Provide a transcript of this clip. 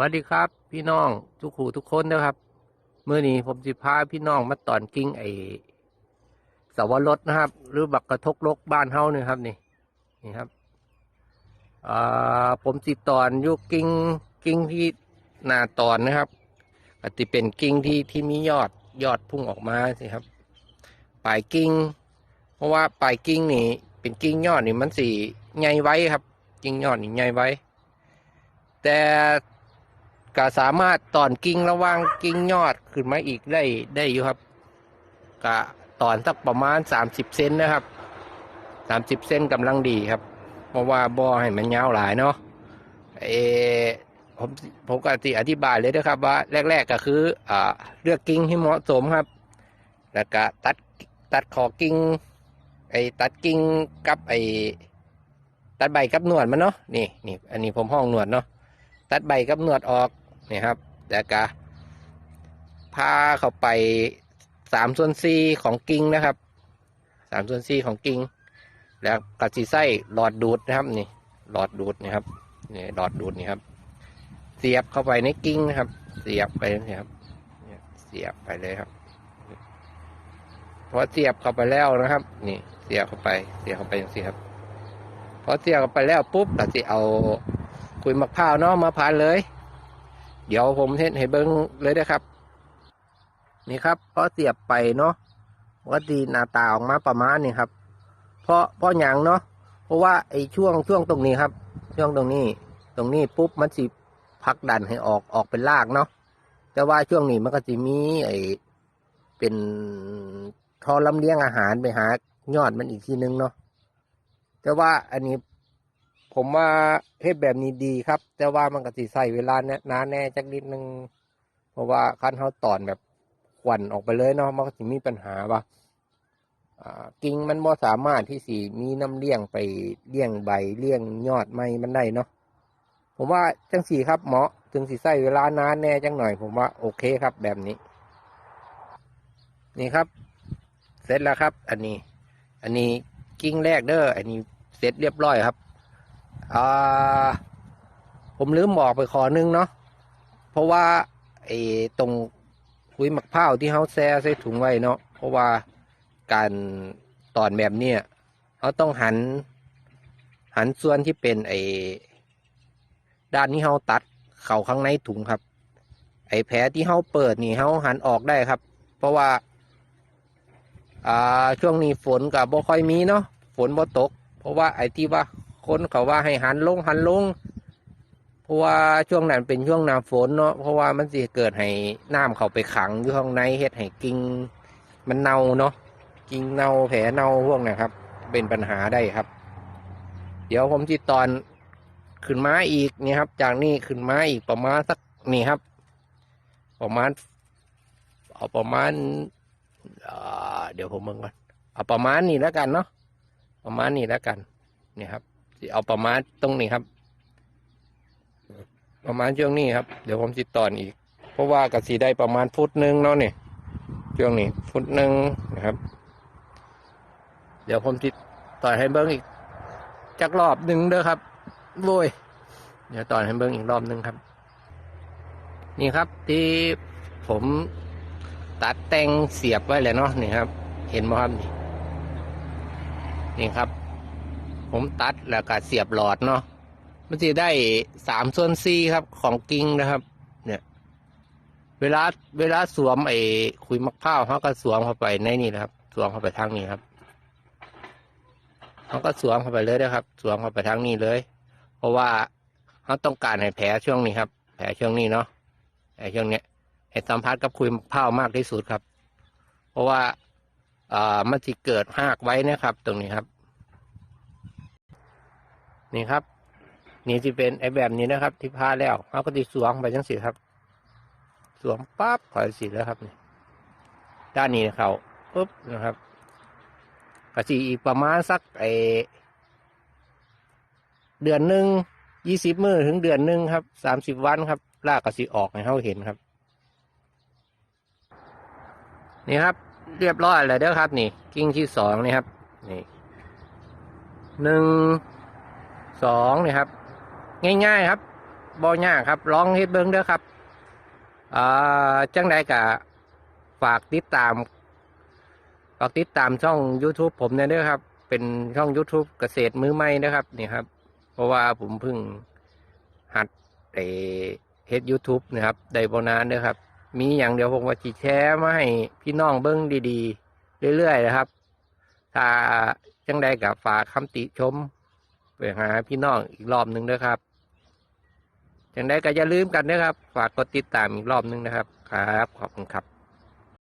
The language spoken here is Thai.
วัสดีครับ พี่น้องทุกคู่ทุกคนนะครับเมื่อนี้ผมสิพาพี่น้องมาตอนกิ้งไอสวรสนะครับ หรือบักกระทกลกบ้านเฮาเนี่ยครับนี่นี่ครับอ่าผมสิตอนอยุกิ้งกิ้งที่หนาตอนนะครับอาจจะเป็นกิ้งที่ที่มียอดยอดพุ่งออกมาสิครับปลายกิ้งเพราะว่าปลายกิ้งนี่เป็นกิ้งยอดนี่มันสีใหญ่ไว้ครับ กิ้งยอดนี่ใหญ่ไว้ แต่ ก็สามารถตอนกิ่งระหว่างกิ่งยอดขึ้นมาอีกได้ได้อยู่ครับก็ตอนสักประมาณสามสิบเซนนะครับสามสิบเซนกำลังดีครับ เพราะว่าบ่อให้มันยาวหลายเนาะเออผมผมก็จะอธิบายเลยนะครับว่าแรก ๆก็คืออ่าเลือกกิ่งให้เหมาะสมครับ แล้วก็ตัดตัดขอกิ่งไอ้ตัดกิ่งกับไอ้ตัดใบกับหนวดมันเนาะนี่นี่อันนี้ผมห้องหนวดเนาะตัดใบกับหนวดออก นี่ครับแล้วก็พาเข้าไปสามส่วนสี่ของกิ่งนะครับสามส่วนสี่ของกิ่งแล้วกัดสีไส้หลอดดูดนะครับนี่ หลอดดูดนี่ครับนี่หลอดดูดนี่ครับ เสียบเข้าไปในกิ่งนะครับ เสียบไปนี่ครับเนี่ยเสียบไปเลยครับพอเสียบเข้าไปแล้วนะครับ นี่เสียบเข้าไป เสียบเข้าไปอย่างนี้ครับพอเสียบเข้าไปแล้วปุ๊บเราจะเอาคุยมะพร้าวเนาะมาพานเลย เดี๋ยวผมเทศให้เบิ้งเลยนะครับ นี่ครับพอเสียบไปเนาะว่าดีหน้าตาออกมาประมาณนี้ครับ เพราะเพราะหยังเนาะเพราะว่าไอ้ช่วงช่วงตรงนี้ครับ ช่วงตรงนี้ ตรงนี้ปุ๊บมันสิพักดันให้ออกออกเป็นรากเนาะแต่ว่าช่วงนี้มันก็จะมีไอ้เป็นทอลำเลี้ยงอาหารไปหายอดมันอีกทีนึงเนาะแต่ว่าอันนี้ ผมว่าเฮ็ดแบบนี้ดีครับ แต่ว่ามันก็สิใส่เวลาเนี่ยนานแน่จักนิดนึง เพราะว่าคันเขาตอนแบบควันออกไปเลยเนาะมันก็สิมีปัญหาว่ากิ่งมันบ่สามารถที่สิมีน้ำเลี้ยงไปเลี้ยงใบเลี้ยงยอดไม้มันได้เนาะผมว่าจังสี่ครับเหมาะถึงสิใส่เวลานานแน่จังหน่อย ผมว่าโอเคครับแบบนี้ นี่ครับ เสร็จแล้วครับ อันนี้ อันนี้กิ่งแรกเด้ออันนี้เสร็จเรียบร้อยครับ อ่าผมลืมบอกไปขอนึงเนาะเพราะว่าไอ้ตรงคุยมักเผาวที่เขาแซ่ใส่ถุงไว้เนาะเพราะว่าการตอนแบบเนี้ยเขาต้องหัน หันส่วนที่เป็นไอ้ด้านที่เขาตัดเข่าข้างในถุงครับ ไอ้แผลที่เขาเปิดนี่เขาหันออกได้ครับ เพราะว่าอ่าช่วงนี้ฝนกับบ่ค่อยมีเนาะฝนบ่ตก เพราะว่าไอ้ที่ว่า คนเขาว่าให้หันลงหันลง เพราะว่าช่วงนั้นเป็นช่วงหน้าฝนเนาะเพราะว่ามันสิเกิดให้น้ำเขาไปขังอยู่ข้างในเฮ็ดให้กิ่งมันเน่าเนาะกิ่งเน่าแผลเน่าพวกนี้ครับ เป็นปัญหาได้ครับ เดี๋ยวผมจิตอนขึ้นมาอีกนี่ครับ จากนี้ขึ้นมาอีกประมาณสักนี่ครับ ประมาณเอาประมาณอ่าเดี๋ยวผมมึงก่อนเอาประมาณนี้แล้วกันเนาะประมาณนี้แล้วกันนี่ครับ สิเอาประมาณตรงนี้ครับ ประมาณช่วงนี้ครับ เดี๋ยวผมจิตตอนอีก เพราะว่ากสีได้ประมาณฟุตหนึ่งเนาะเนี่ยช่วงนี้ฟุตหนึ่งนะครับ เดี๋ยวผมจิตต่อยให้เบิ้งอีกจักรอบหนึ่งเด้อครับโว้ยเดี๋ยวต่อยให้เบิ้งอีกรอบหนึ่งครับ นี่ครับที่ผมตัดแต่งเสียบไว้เลยเนาะนี่ครับ เห็นไหมครับนี่นี่ครับ ผมตัดแล้วก็เสียบหลอดเนาะมันจะได้สามส่วนสี่ครับของกิ่งนะครับ เนี่ย เวลาเวลาสวมไอ้คุยมะพร้าวเขาก็สวมเข้าไปในนี่นะครับ สวมเข้าไปทางนี้ครับเขาก็สวมเข้าไปเลยนะครับ สวมเข้าไปทางนี้เลย เพราะว่าเขาต้องการให้แผลช่วงนี้ครับ แผลช่วงนี้เนาะแผลช่วงเนี้ยให้สัมผัสกับคุยมะพร้าวมากที่สุดครับ เพราะว่าอ่ามันจะเกิดหากไว้นะครับ ตรงนี้ครับ นี่ครับ นี่ที่เป็นไอ้แบบนี้นะครับ ที่พาแล้วเขาก็ติสวมไปจังสิครับ สวมปั๊บถอยสีแล้วครับนี่ด้านนี้เขาปุ๊บนะครับกระสีอีกประมาณสักไอเดือนหนึ่งยี่สิบมือถึงเดือนหนึ่งครับสามสิบวันครับลากกระสีออกให้เขาเห็นครับ นี่ครับ เรียบร้อยแล้วเด้อครับ นี่ กิ้งที่สองนี่ครับ นี่หนึ่ง สองนี่ครับ ง่ายๆครับบ่ยากครับ ลองเฮ็ดเบิ่งเด้อครับอ่าจังใดก็ฝากติดตามฝากติดตามช่อง YouTube ผมเนี่ยเด้อครับ เป็นช่อง YouTube เกษตรมือใหม่นะครับนี่ครับ เพราะว่าผมเพิ่งหัดไอเฮ็ด YouTube นะครับได้บ่นานเด้อครับ มีอย่างเดียวผมว่าจิแชร์มาให้พี่น้องเบิ้งดีๆ เรื่อยๆนะครับ ถ้าจังใดกับฝากคำติชม ไปหาพี่น้องอีกรอบหนึ่งด้วยครับอย่างไรก็อย่าลืมกันนะครับ ฝากกดติดตามอีกรอบหนึ่งนะครับ ครับ ขอบคุณครับ